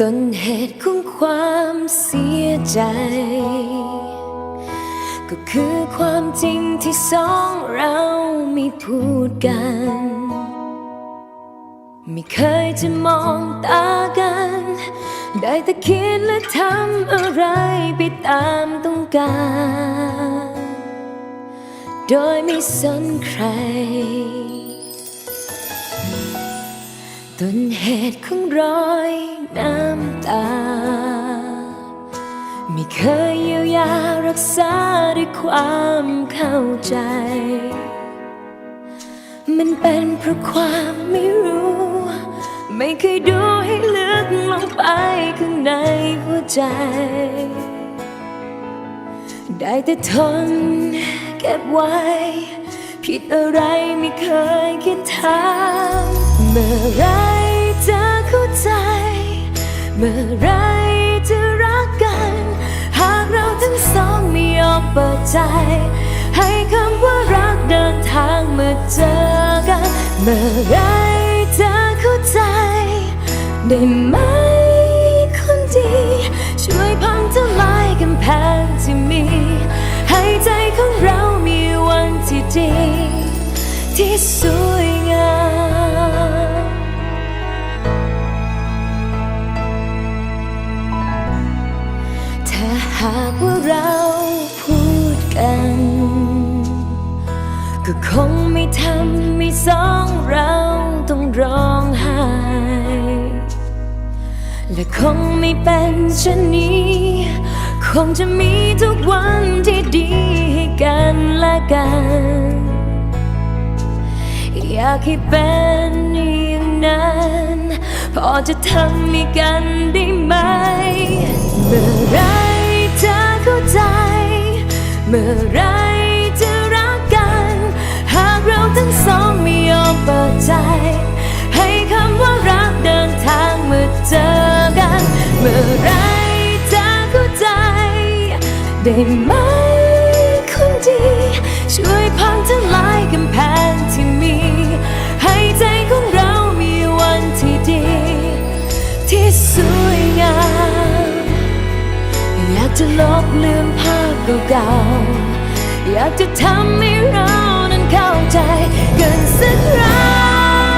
ต้นเหตุของความเสียใจ ก็คือความจริงที่สองเราไม่พูดกัน ไม่เคยจะมองตากัน ได้แต่คิดและทำอะไรไปตามต้องการ โดยไม่สนใคร ต้นเหตุของรอยน้ำตา ไม่เคยเยียวยารักษาด้วยความเข้าใจ มันเป็นเพราะความไม่รู้ ไม่เคยดูให้ลึกลงไปข้างในหัวใจ ได้แต่ทนเก็บไว้ ผิดอะไรไม่เคยคิดถามเมื่อไรจะเข้าใจ เมื่อไรจะรักกัน หากเราทั้งสองไม่ยอมเปิดใจ ให้คำว่ารักเดินทางมาเจอกัน เมื่อไรจะเข้าใจ ได้ไหมคนดี ช่วยพังทลายกำแพง ที่สวยงามถ้าหากว่าเราพูดกัน ก็คงไม่ทำให้สองเราต้องร้องไห้และคงไม่เป็นเช่นนี้ คงจะมีทุกวันที่ดีให้กันและกัน อยากให้เป็นอย่างนั้น พอจะทำให้กันได้ไหม เมื่อไรจะเข้าใจ เมื่อไรจะรักกัน หากเราทั้งสองไม่ยอมเปิดใจ ให้คำว่ารักเดินทางเมาเจอกัน เมื่อไรจะเข้าใจ ได้ไหมคนดี ช่วยพังทลายกำแพงที่ เก่า อยากจะทำให้เรานั้นเข้าใจกันสักครั้ง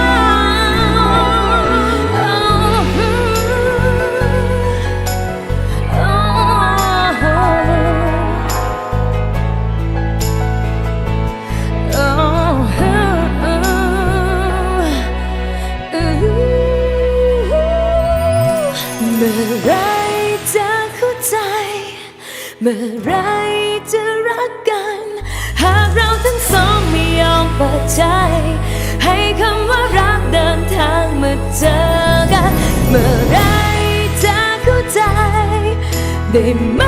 เมื่อไร เมื่อไรจะรักกัน หากเราทั้งสองไม่ยอมเปิดใจ ให้คำว่ารักเดินทางมาเจอกัน เมื่อไรจะเข้าใจ ได้ไหม